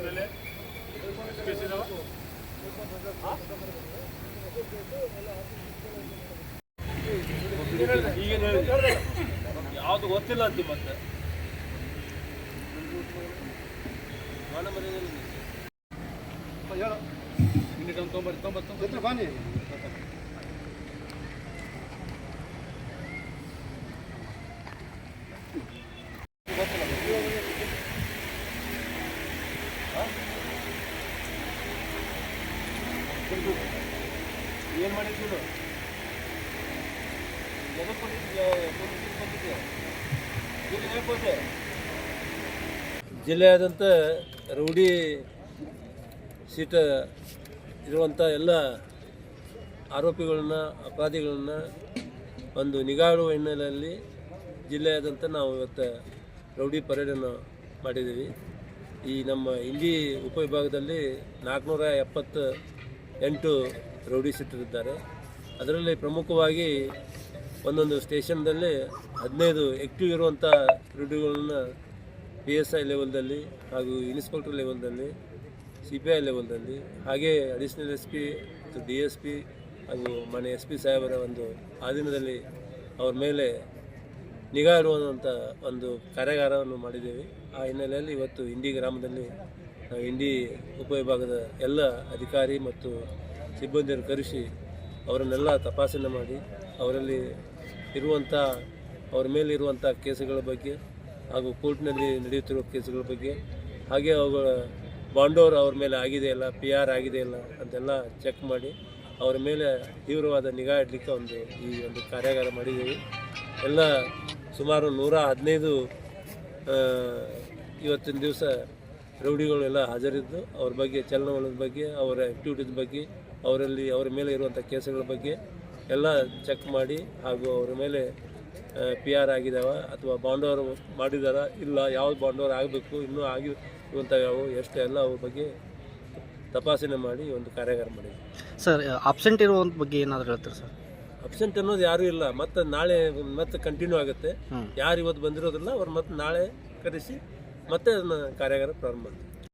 ಮೇಲೆ ಈಗೇನು ಹೇಳಿದೆ ಯಾವುದು ಗೊತ್ತಿಲ್ಲ ಅಂತ ಮತ್ತೆ. ಮಾನ ಮರ್ಯಾದೆ ಹೇಳು. ಮಿನಿಟ್ ಒಂದು ತೊಂಬತ್ತು ತೊಂಬತ್ತು ಬಾನಿ ಏನು ಎದಕ್ಕೆ ಇಲ್ಲಿ ಹೇಳ್ಬೋದೆ ಜಿಲ್ಲೆಯಾದಂಥ ರೌಡಿ ಸೀಟ ಇರುವಂಥ ಎಲ್ಲ ಆರೋಪಿಗಳನ್ನ, ಅಪರಾಧಿಗಳನ್ನ ಒಂದು ನಿಗಾಡುವ ಹಿನ್ನೆಲೆಯಲ್ಲಿ ಜಿಲ್ಲೆಯಾದಂಥ ನಾವು ಇವತ್ತು ರೌಡಿ ಪರೇಡನ್ನು ಮಾಡಿದ್ದೀವಿ. ಈ ನಮ್ಮ ಇಂಡಿ ಉಪವಿಭಾಗದಲ್ಲಿ ನಾಲ್ಕುನೂರ ಎಪ್ಪತ್ತು ಎಂಟು ರೌಡಿ ಅದರಲ್ಲಿ ಪ್ರಮುಖವಾಗಿ ಒಂದೊಂದು ಸ್ಟೇಷನ್ದಲ್ಲಿ ಹದಿನೈದು ಆ್ಯಕ್ಟಿವ್ ಇರುವಂಥ ರೌಡಿಗಳನ್ನ ಪಿ ಎಸ್ ಐ ಲೆವೆಲ್ದಲ್ಲಿ ಹಾಗೂ ಇನ್ಸ್ಪೆಕ್ಟರ್ ಲೆವೆಲ್ದಲ್ಲಿ ಸಿ ಪಿ ಐ ಲೆವೆಲ್ದಲ್ಲಿ, ಹಾಗೇ ಅಡಿಷನಲ್ ಎಸ್ ಪಿ ಮತ್ತು ಡಿ ಎಸ್ ಪಿ ಹಾಗೂ ಮನೆ ಎಸ್ ಪಿ ಸಾಹೇಬರ ಒಂದು ಆಧೀನದಲ್ಲಿ ಅವ್ರ ಮೇಲೆ ನಿಗಾ ಇಡುವಂಥ ಒಂದು ಕಾರ್ಯಾಗಾರವನ್ನು ಮಾಡಿದ್ದೇವೆ. ಆ ಹಿನ್ನೆಲೆಯಲ್ಲಿ ಇವತ್ತು ಇಂಡಿ ಗ್ರಾಮದಲ್ಲಿ ಇಂಡಿ ಉಪವಿಭಾಗದ ಎಲ್ಲ ಅಧಿಕಾರಿ ಮತ್ತು ಸಿಬ್ಬಂದಿಯನ್ನು ಕರೆಸಿ ಅವರನ್ನೆಲ್ಲ ತಪಾಸಣೆ ಮಾಡಿ ಅವರಲ್ಲಿ ಇರುವಂಥ ಅವರ ಮೇಲೆ ಇರುವಂಥ ಕೇಸುಗಳ ಬಗ್ಗೆ ಹಾಗೂ ಕೋರ್ಟ್ನಲ್ಲಿ ನಡೆಯುತ್ತಿರುವ ಕೇಸುಗಳ ಬಗ್ಗೆ ಹಾಗೆ ಅವುಗಳ ಬಾಂಡೋರ್ ಅವ್ರ ಮೇಲೆ ಆಗಿದೆಯಲ್ಲ ಪಿ ಆರ್ ಆಗಿದೆಯಲ್ಲ ಅಂತೆಲ್ಲ ಚೆಕ್ ಮಾಡಿ ಅವರ ಮೇಲೆ ತೀವ್ರವಾದ ನಿಗಾ ಇಡಲಿಕ್ಕೆ ಒಂದು ಈ ಒಂದು ಕಾರ್ಯಾಗಾರ ಮಾಡಿದ್ದೀವಿ. ಎಲ್ಲ ಸುಮಾರು ನೂರ ಹದಿನೈದು ಇವತ್ತಿನ ದಿವಸ ರೌಡಿಗಳು ಎಲ್ಲ ಹಾಜರಿದ್ದು ಅವ್ರ ಬಗ್ಗೆ ಚಲನವಲನದ ಬಗ್ಗೆ ಅವರ ಆ್ಯಕ್ಟಿವಿಟೀಸ್ ಬಗ್ಗೆ ಅವರಲ್ಲಿ ಅವರ ಮೇಲೆ ಇರುವಂಥ ಕೇಸುಗಳ ಬಗ್ಗೆ ಎಲ್ಲ ಚೆಕ್ ಮಾಡಿ ಹಾಗೂ ಅವರ ಮೇಲೆ ಪಿ ಆರ್ ಆಗಿದಾವ ಅಥವಾ ಬಾಂಡೋರ್ ಮಾಡಿದಾರ ಇಲ್ಲ ಯಾವ್ದು ಬಾಂಡೋರ್ ಆಗಬೇಕು ಇನ್ನೂ ಆಗಿ ಇವಂಥವು ಯಾವ ಎಷ್ಟು ಎಲ್ಲ ಅವ್ರ ಬಗ್ಗೆ ತಪಾಸಣೆ ಮಾಡಿ ಒಂದು ಕಾರ್ಯಾಗಾರ ಮಾಡಿದ್ವಿ. ಸರ್ ಅಬ್ಸೆಂಟ್ ಇರುವಂಥ ಬಗ್ಗೆ ಏನಾದರೂ ಹೇಳ್ತಾರೆ ಸರ್? ಅಬ್ಸೆಂಟ್ ಅನ್ನೋದು ಯಾರೂ ಇಲ್ಲ. ಮತ್ತೆ ನಾಳೆ ಮತ್ತೆ ಕಂಟಿನ್ಯೂ ಆಗುತ್ತೆ. ಯಾರು ಇವತ್ತು ಬಂದಿರೋದಿಲ್ಲ ಅವ್ರು ಮತ್ತೆ ನಾಳೆ ಕರೆಸಿ ಮತ್ತೆ ಅದನ್ನ ಕಾರ್ಯಾಗಾರ ಪ್ರಾರಂಭ ಮಾಡ್ತೀವಿ.